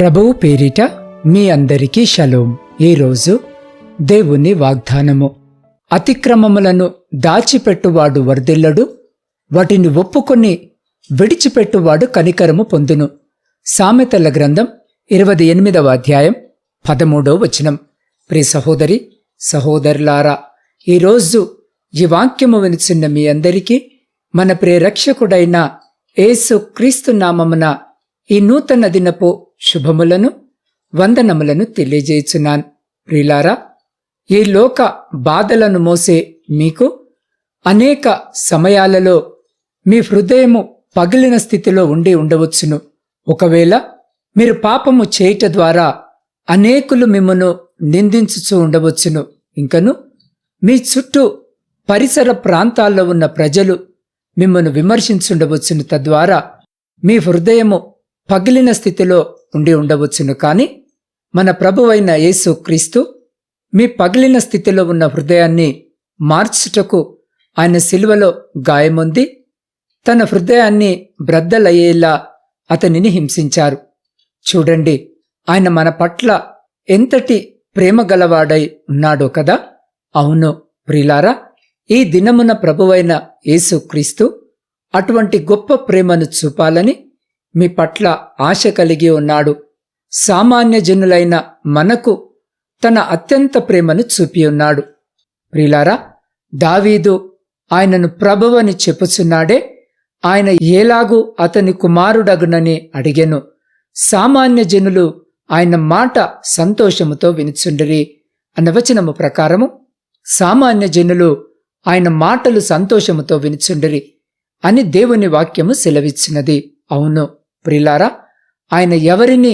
ప్రభువు పేరిట మీ అందరికీ షలోం. ఈరోజు దేవుని వాగ్దానము. అతిక్రమములను దాచిపెట్టువాడు వర్ధిల్లడు వాటిని ఒప్పుకొని విడిచిపెట్టువాడు కనికరము పొందును. సామెతల గ్రంథం ఇరవై ఎనిమిదవ అధ్యాయం పదమూడవ వచనం. ప్రి సహోదరి సహోదరులారా ఈరోజు ఈ వాక్యము వినిచున్న మీ అందరికీ మన ప్రియరక్షకుడైన ఏసు క్రీస్తు నామమున ఈ నూతన దినపు శుభములను వందనములను తెలియజేయుచున్నాను. ప్రిలారా ఈ లోక బాధలను మోసే మీకు అనేక సమయాలలో మీ హృదయము పగిలిన స్థితిలో ఉండి ఉండవచ్చును. ఒకవేళ మీరు పాపము చేయుట ద్వారా అనేకులు మిమ్మను నిందించుచూ ఉండవచ్చును. ఇంకను మీ చుట్టూ పరిసర ప్రాంతాల్లో ఉన్న ప్రజలు మిమ్మను విమర్శించుండవచ్చును. తద్వారా మీ హృదయము పగిలిన స్థితిలో ఉండి ఉండవచ్చును కాని మన ప్రభువైన యేసు క్రీస్తు మీ పగిలిన స్థితిలో ఉన్న హృదయాన్ని మార్చుటకు ఆయన శిలువలో గాయముంది తన హృదయాన్ని బ్రద్దలయ్యేలా అతనిని హింసించారు. చూడండి ఆయన మన పట్ల ఎంతటి ప్రేమ గలవాడై ఉన్నాడో కదా? అవును ప్రిలారా ఈ దినమున ప్రభువైన యేసు క్రీస్తు అటువంటి గొప్ప ప్రేమను చూపాలని మీ పట్ల ఆశ కలిగి ఉన్నాడు. సామాన్య జనులైన మనకు తన అత్యంత ప్రేమను చూపి ఉన్నాడు. ప్రిలారా దావీదు ఆయనను ప్రభువని చెప్పుచున్నాడే. ఆయన ఏలాగూ అతని కుమారుడగునని అడిగెను. సామాన్య జనులు ఆయన మాట సంతోషముతో వినుచుండిరి. అన్న వచనము ప్రకారము సామాన్య జనులు ఆయన మాటలు సంతోషముతో వినుచుండిరి. అని దేవుని వాక్యము సెలవిచ్చినది. అవును. ప్రిలారా ఆయన ఎవరిని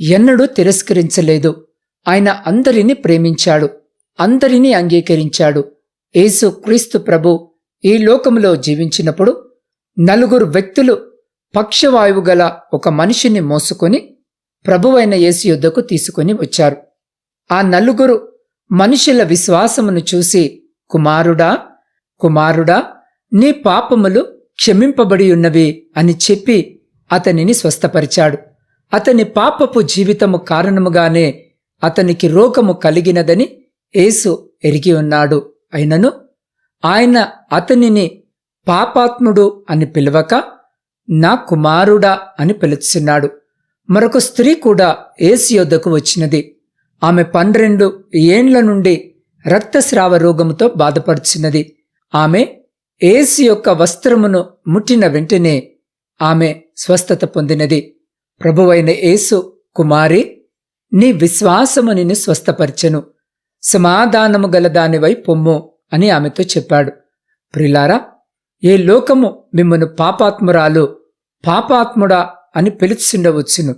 ఎన్నడూ తిరస్కరించలేదు. ఆయన అందరినీ ప్రేమించాడు అందరినీ అంగీకరించాడు. యేసు క్రీస్తు ప్రభు ఈ లోకములో జీవించినప్పుడు నలుగురు వ్యక్తులు పక్షవాయువు గల ఒక మనిషిని మోసుకొని ప్రభువైన యేసు యుద్ధకు తీసుకొని వచ్చారు. ఆ నలుగురు మనుషుల విశ్వాసమును చూసి కుమారుడా కుమారుడా నీ పాపములు క్షమింపబడి ఉన్నవి అని చెప్పి అతనిని స్వస్థపరిచాడు. అతని పాపపు జీవితము కారణముగానే అతనికి రోగము కలిగినదని యేసు ఎరిగి ఉన్నాడు. అయినను ఆయన అతనిని పాపాత్ముడు అని పిలవక నా కుమారుడా అని పిలుచున్నాడు. మరొక స్త్రీ కూడా ఏసు యొద్దకు వచ్చినది. ఆమె పన్నెండు ఏండ్ల నుండి రక్తస్రావ రోగముతో బాధపడుచున్నది. ఆమె ఏసు యొక్క వస్త్రమును ముట్టిన వెంటనే ఆమె స్వస్థత పొందినది. ప్రభువైన యేసు కుమారి నీ విశ్వాసము నిన్ను స్వస్థపరచెను. సమాధానము గల దానివై పొమ్ము అని ఆమెతో చెప్పాడు. ప్రిలారా ఏ లోకము మిమ్మను పాపాత్మురాలు పాపాత్ముడా అని పిలుచుండవచ్చును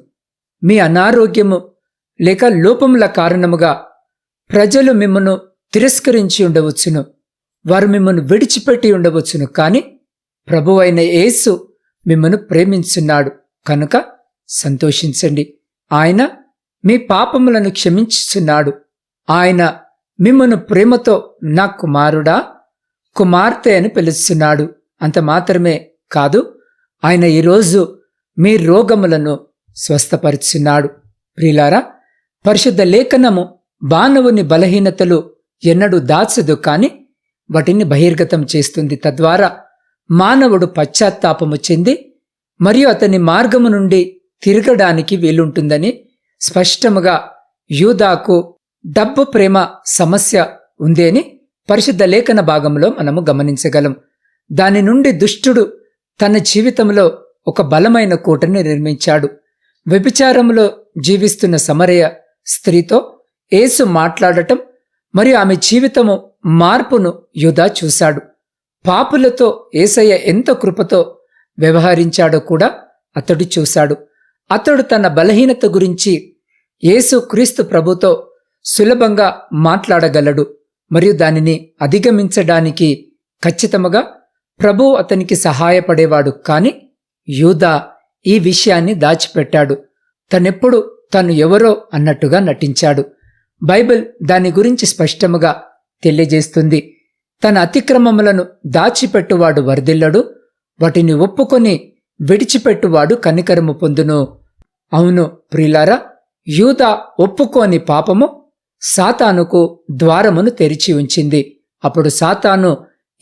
మీ అనారోగ్యము లేక లోపముల కారణముగా ప్రజలు మిమ్మను తిరస్కరించి ఉండవచ్చును. వారు మిమ్మను విడిచిపెట్టి ఉండవచ్చును. కాని ప్రభువైన యేసు మిమ్మను ప్రేమించున్నాడు. కనుక సంతోషించండి. ఆయన మీ పాపములను క్షమించుచున్నాడు. ఆయన మిమ్మను ప్రేమతో నా కుమారుడా కుమార్తె అని పిలుస్తున్నాడు. అంత మాత్రమే కాదు ఆయన ఈరోజు మీ రోగములను స్వస్థపరుచున్నాడు. ప్రిలారా పరిశుద్ధ లేఖనము బానవుని బలహీనతలు ఎన్నడూ దాచదు కాని వాటిని బహిర్గతం చేస్తుంది. తద్వారా మానవుడు పశ్చాత్తాపము చెంది మరియు అతని మార్గము నుండి తిరగడానికి వీలుంటుందని స్పష్టముగా యూదాకు డబ్బు ప్రేమ సమస్య ఉంది అని పరిశుద్ధ లేఖన భాగంలో మనము గమనించగలం. దాని నుండి దుష్టుడు తన జీవితంలో ఒక బలమైన కూటని నిర్మించాడు. వ్యభిచారంలో జీవిస్తున్న సమరయ స్త్రీతో యేసు మాట్లాడటం మరియు ఆమె జీవితము మార్పును యుధా చూశాడు. పాపులతో ఏసయ్య ఎంత కృపతో వ్యవహరించాడో కూడా అతడు చూశాడు. అతడు తన బలహీనత గురించి యేసు క్రీస్తు ప్రభుతో సులభంగా మాట్లాడగలడు మరియు దానిని అధిగమించడానికి ఖచ్చితముగా ప్రభు అతనికి సహాయపడేవాడు. కాని యూదా ఈ విషయాన్ని దాచిపెట్టాడు. తనెప్పుడు తను ఎవరో అన్నట్టుగా నటించాడు. బైబిల్ దాని గురించి స్పష్టముగా తెలియజేస్తుంది. తన అతిక్రమములను దాచిపెట్టువాడు వర్ధిల్లడు వాటిని ఒప్పుకొని విడిచిపెట్టువాడు కనికరము పొందును. అవును ప్రిలారా యూద ఒప్పుకోని పాపము సాతానుకు ద్వారమును తెరిచి ఉంచింది. అప్పుడు సాతాను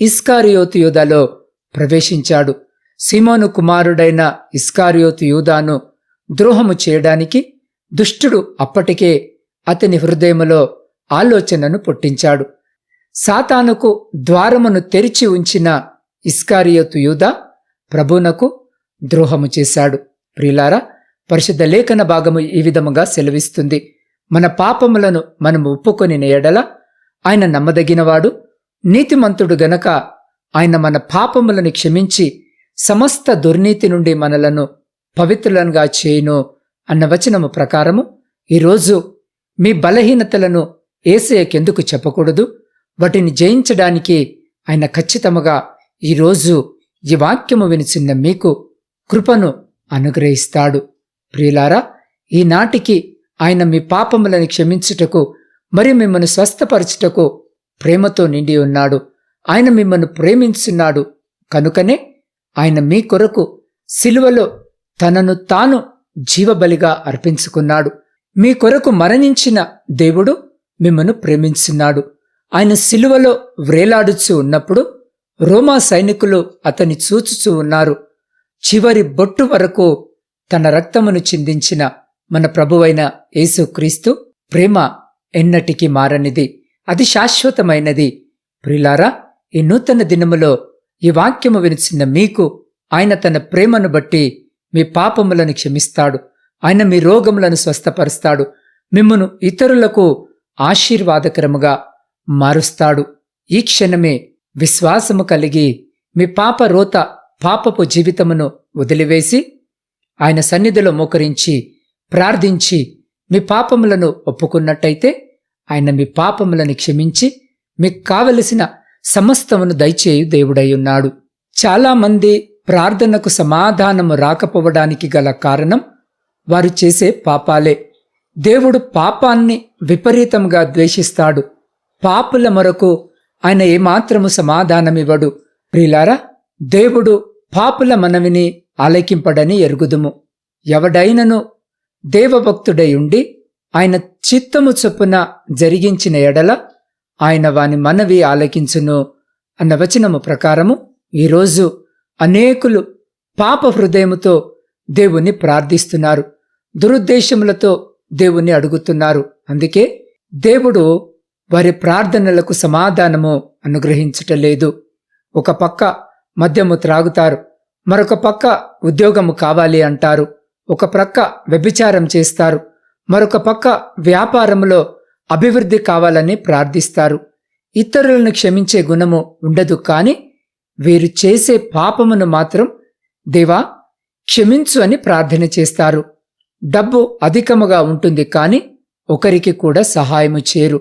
ఇస్కారియోతు యూదాలో ప్రవేశించాడు. సిమోను కుమారుడైన ఇస్కారియోతు యూదాను ద్రోహము చేయడానికి దుష్టుడు అప్పటికే అతని హృదయములో ఆలోచనను పుట్టించాడు. సాతానుకు ద్వారమును తెరిచి ఉంచిన ఇస్కారియోతు యూదా ప్రభునకు ద్రోహము చేశాడు. ప్రిలారా పరిశుద్ధ లేఖన భాగము ఈ విధముగా సెలవిస్తుంది. మన పాపములను మనము ఒప్పుకొని ఎడల ఆయన నమ్మదగినవాడు. నీతిమంతుడు గనక ఆయన మన పాపములను క్షమించి సమస్త దుర్నీతి నుండి మనలను పవిత్రులనుగా చేయును అన్న వచనము ప్రకారము ఈరోజు మీ బలహీనతలను ఏసయ్యకెందుకు చెప్పకూడదు? వాటిని జయించడానికి ఆయన ఖచ్చితముగా ఈరోజు ఈ వాక్యము వినిచిన్న మీకు కృపను అనుగ్రహిస్తాడు. ప్రియులారా ఈనాటికి ఆయన మీ పాపములను క్షమించుటకు మరియు మిమ్మల్ని స్వస్థపరచుటకు ప్రేమతో నిండి ఉన్నాడు. ఆయన మిమ్మల్ని ప్రేమించున్నాడు. కనుకనే ఆయన మీ కొరకు సిలువలో తనను తాను జీవబలిగా అర్పించుకున్నాడు. మీ కొరకు మరణించిన దేవుడు మిమ్మను ప్రేమించున్నాడు. ఆయన సిలువలో వ్రేలాడుచూ ఉన్నప్పుడు రోమా సైనికులు అతని చూచుచూ ఉన్నారు. చివరి బొట్టు వరకు తన రక్తమును చిందించిన మన ప్రభువైన యేసుక్రీస్తు ప్రేమ ఎన్నటికీ మారనిది. అది శాశ్వతమైనది. ప్రిలారా ఈ నూతన దినములో ఈ వాక్యము వినిచిన మీకు ఆయన తన ప్రేమను బట్టి మీ పాపములను క్షమిస్తాడు. ఆయన మీ రోగములను స్వస్థపరుస్తాడు. మిమ్మను ఇతరులకు ఆశీర్వాదకరముగా మారుస్తాడు. ఈ క్షణమే విశ్వాసము కలిగి మీ పాప రోత పాపపు జీవితమును వదిలివేసి ఆయన సన్నిధిలో మోకరించి ప్రార్థించి మీ పాపములను ఒప్పుకున్నట్టయితే ఆయన మీ పాపములను క్షమించి మీకు కావలసిన సమస్తమును దయచేయు దేవుడై ఉన్నాడు. చాలామంది ప్రార్థనకు సమాధానము రాకపోవడానికి గల కారణం వారు చేసే పాపాలే. దేవుడు పాపాన్ని విపరీతంగా ద్వేషిస్తాడు. పాపుల మరకు ఆయన ఏమాత్రము సమాధానమివ్వడు. ప్రిలారా దేవుడు పాపుల మనవిని ఆలకింపడని ఎరుగుదుము. ఎవడైనను దేవభక్తుడై ఉండి ఆయన చిత్తము చొప్పున జరిగించిన ఎడల ఆయన వాని మనవి ఆలకించును అన్న వచనము ప్రకారము ఈరోజు అనేకులు పాప హృదయముతో దేవుని ప్రార్థిస్తున్నారు. దురుద్దేశములతో దేవుని అడుగుతున్నారు. అందుకే దేవుడు వారి ప్రార్థనలకు సమాధానము అనుగ్రహించటలేదు ఒక పక్క మద్యము త్రాగుతారు మరొక పక్క ఉద్యోగము కావాలి అంటారు. ఒక ప్రక్క వ్యభిచారం చేస్తారు మరొక పక్క వ్యాపారములో అభివృద్ధి కావాలని ప్రార్థిస్తారు. ఇతరులను క్షమించే గుణము ఉండదు కాని వీరు చేసే పాపమును మాత్రం దేవా క్షమించు అని ప్రార్థన చేస్తారు. డబ్బు అధికముగా ఉంటుంది కాని ఒకరికి కూడా సహాయము చేరు.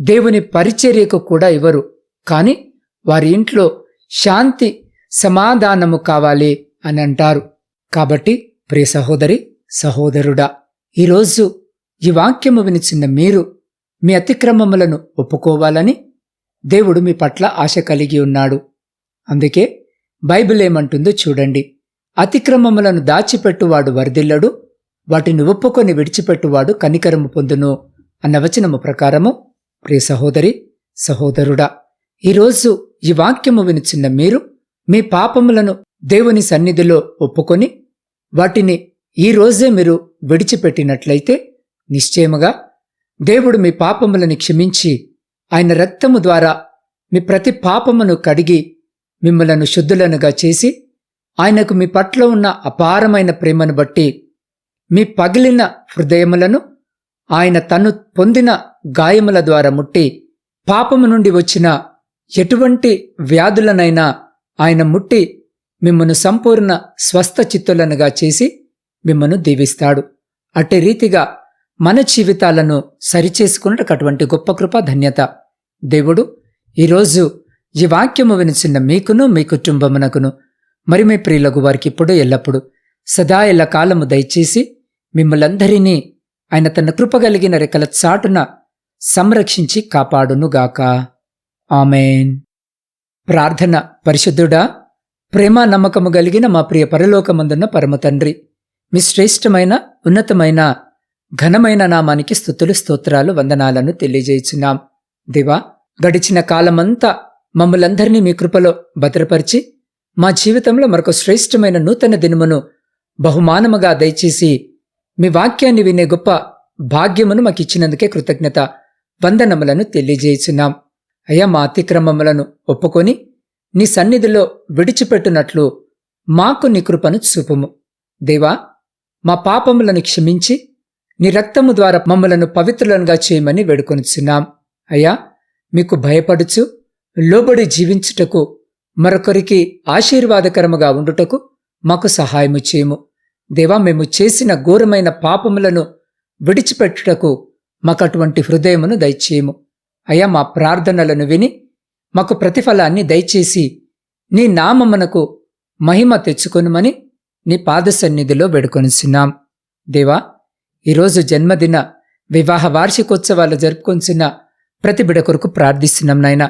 దేవుని పరిచర్యకు కూడా ఇవ్వరు. కాని వారి ఇంట్లో శాంతి సమాధానము కావాలి అని అంటారు. కాబట్టి ప్రియ సహోదరి సహోదరుడా ఈరోజు ఈ వాక్యము వినిచిన మీరు మీ అతిక్రమములను ఒప్పుకోవాలని దేవుడు మీ పట్ల ఆశ కలిగి ఉన్నాడు. అందుకే బైబిల్ ఏమంటుందో చూడండి. అతిక్రమములను దాచిపెట్టువాడు వరదిల్లడు వాటిని ఒప్పుకొని విడిచిపెట్టువాడు కనికరము పొందును అన్న వచనము ప్రకారము ప్రియ సహోదరి సహోదరుడా ఈరోజు ఈ వాక్యము వినిచిన్న మీరు మీ పాపములను దేవుని సన్నిధిలో ఒప్పుకొని వాటిని ఈ రోజే మీరు విడిచిపెట్టినట్లయితే నిశ్చయముగా దేవుడు మీ పాపములను క్షమించి ఆయన రక్తము ద్వారా మీ ప్రతి పాపమును కడిగి మిమ్మలను శుద్ధులనుగా చేసి ఆయనకు మీ పట్ల ఉన్న అపారమైన ప్రేమను బట్టి మీ పగిలిన హృదయములను ఆయన తను పొందిన గాయముల ద్వారా ముట్టి పాపము నుండి వచ్చిన ఎటువంటి వ్యాధులనైనా ఆయన ముట్టి మిమ్మను సంపూర్ణ స్వస్థ చిత్తులనుగా చేసి మిమ్మను దీవిస్తాడు. అట్టి రీతిగా మన జీవితాలను సరిచేసుకున్నట్టు అటువంటి గొప్ప కృప ధన్యత. దేవుడు ఈరోజు ఈ వాక్యము వినిచిన మీకును మీ కుటుంబమునకును మరి మీ ప్రియులకు వారికి ఇప్పుడు ఎల్లప్పుడు సదా ఎల్ల కాలము దయచేసి మిమ్మలందరినీ ఆయన తన కృపగలిగిన రెక్కల చాటున సంరక్షించి కాపాడునుగాక. ఆమెన్. ప్రార్థన పరిశుద్ధుడా ప్రేమ నమ్మకము కలిగిన మా ప్రియ పరలోకమందున్న పరమ తండ్రి మీ శ్రేష్టమైన ఉన్నతమైన ఘనమైన నామానికి స్థుతులు స్తోత్రాలు వందనాలను తెలియజేయుచున్నాం. దివా గడిచిన కాలమంతా మమ్మలందరినీ మీ కృపలో భద్రపరిచి మా జీవితంలో మరొక శ్రేష్టమైన నూతన దినమును బహుమానముగా దయచేసి మీ వాక్యాన్ని వినే గొప్ప భాగ్యమును మాకు ఇచ్చినందుకే కృతజ్ఞత. వందనములను తెలియజేయుచున్నాం. అయ్యా మా అతిక్రమములను ఒప్పుకొని నీ సన్నిధిలో విడిచిపెట్టునట్లు మాకు నీ కృపను చూపుము. దేవా మా పాపములను క్షమించి నీ రక్తము ద్వారా మమ్మలను పవిత్రులనుగా చేయమని వేడుకొనిచున్నాం. అయ్యా మీకు భయపడుచు లోబడి జీవించుటకు మరొకరికి ఆశీర్వాదకరముగా ఉండుటకు మాకు సహాయము చేయము. దేవా మేము చేసిన ఘోరమైన పాపములను విడిచిపెట్టుటకు మాకు అటువంటి హృదయమును దయచేయము. అయ్యా మా ప్రార్థనలను విని మాకు ప్రతిఫలాన్ని దయచేసి నీ నామమునకు మహిమ తెచ్చుకొనుమని నీ పాద సన్నిధిలో వేడుకొనిచున్నాం. దేవా ఈరోజు జన్మదిన వివాహ వార్షికోత్సవాలు జరుపుకొంచున్న ప్రతి బిడ కొరకు ప్రార్థిస్తున్నాం నాయన.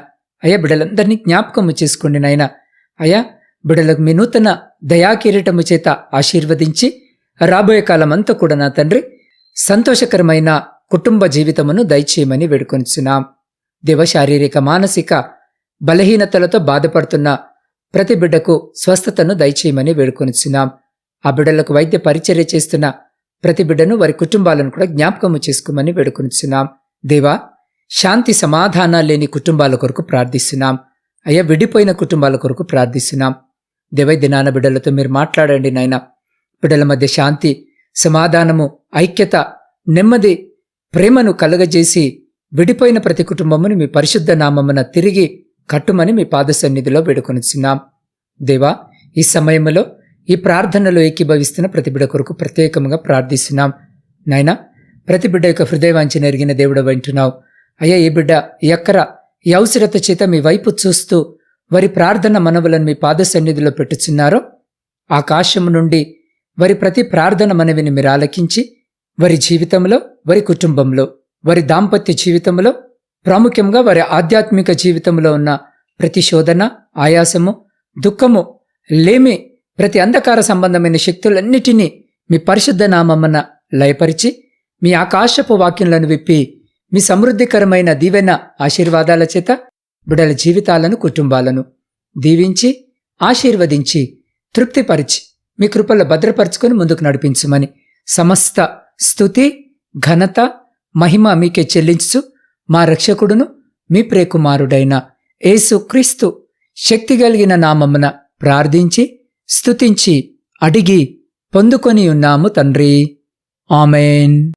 అయ్యా బిడలందరినీ జ్ఞాపకము చేసుకోండి నాయన. అయ్యా బిడలకు మీ నూతన దయాకిరీటము చేత ఆశీర్వదించి రాబోయే కాలమంతా కూడా నా తండ్రి సంతోషకరమైన కుటుంబ జీవితమును దయచేయమని వేడుకొనిచున్నాం. దేవ శారీరక మానసిక బలహీనతలతో బాధపడుతున్న ప్రతి బిడ్డకు స్వస్థతను దయచేయమని వేడుకొనిచున్నాం. ఆ బిడ్డలకు వైద్య పరిచర్య చేస్తున్న ప్రతి బిడ్డను వారి కుటుంబాలను కూడా జ్ఞాపకము చేసుకోమని వేడుకొనిచున్నాం. దేవా శాంతి సమాధానాలు లేని కుటుంబాల కొరకు ప్రార్థిస్తున్నాం. అయ్యా విడిపోయిన కుటుంబాల కొరకు ప్రార్థిస్తున్నాం. దేవై దినాన బిడ్డలతో మీరు మాట్లాడండి నాయన. బిడ్డల మధ్య శాంతి సమాధానము ఐక్యత నెమ్మది ప్రేమను కలగజేసి విడిపోయిన ప్రతి కుటుంబమును మీ పరిశుద్ధ నామమున తిరిగి కట్టుమని మీ పాద సన్నిధిలో వేడుకొనిచున్నాం. దేవా ఈ సమయంలో ఈ ప్రార్థనలో ఏకీభవిస్తున్న ప్రతి బిడ్డ కొరకు ప్రత్యేకంగా ప్రార్థిస్తున్నాం. నాయనా ప్రతి బిడ్డ యొక్క హృదయవాంఛన ఎరిగిన దేవుడు వింటున్నావు. అయ్యా ఈ బిడ్డ ఎక్కర ఈ అవసరత చేత మీ వైపు చూస్తూ వారి ప్రార్థన మనవులను మీ పాద సన్నిధిలో పెట్టుచున్నారో ఆకాశం నుండి వారి ప్రతి ప్రార్థన మనవిని మీరు ఆలకించి వారి జీవితంలో వారి కుటుంబంలో వారి దాంపత్య జీవితంలో ప్రాముఖ్యంగా వారి ఆధ్యాత్మిక జీవితంలో ఉన్న ప్రతి శోధన ఆయాసము దుఃఖము లేమి ప్రతి అంధకార సంబంధమైన శక్తులన్నిటినీ మీ పరిశుద్ధ నామమ్మన లయపరిచి మీ ఆకాశపు వాక్యంలను విప్పి మీ సమృద్ధికరమైన దీవెన ఆశీర్వాదాల చేత బిడల జీవితాలను కుటుంబాలను దీవించి ఆశీర్వదించి తృప్తిపరిచి మీ కృపల్లో భద్రపరుచుకొని ముందుకు నడిపించమని సమస్త స్థుతి ఘనత మహిమ మీకే చెల్లించు మా రక్షకుడును మీ ప్రేకుమారుడైన ఏసుక్రీస్తు శక్తి కలిగిన నామమున ప్రార్థించి స్థుతించి అడిగి పొందుకొని ఉన్నాము తండ్రి. ఆమెన్.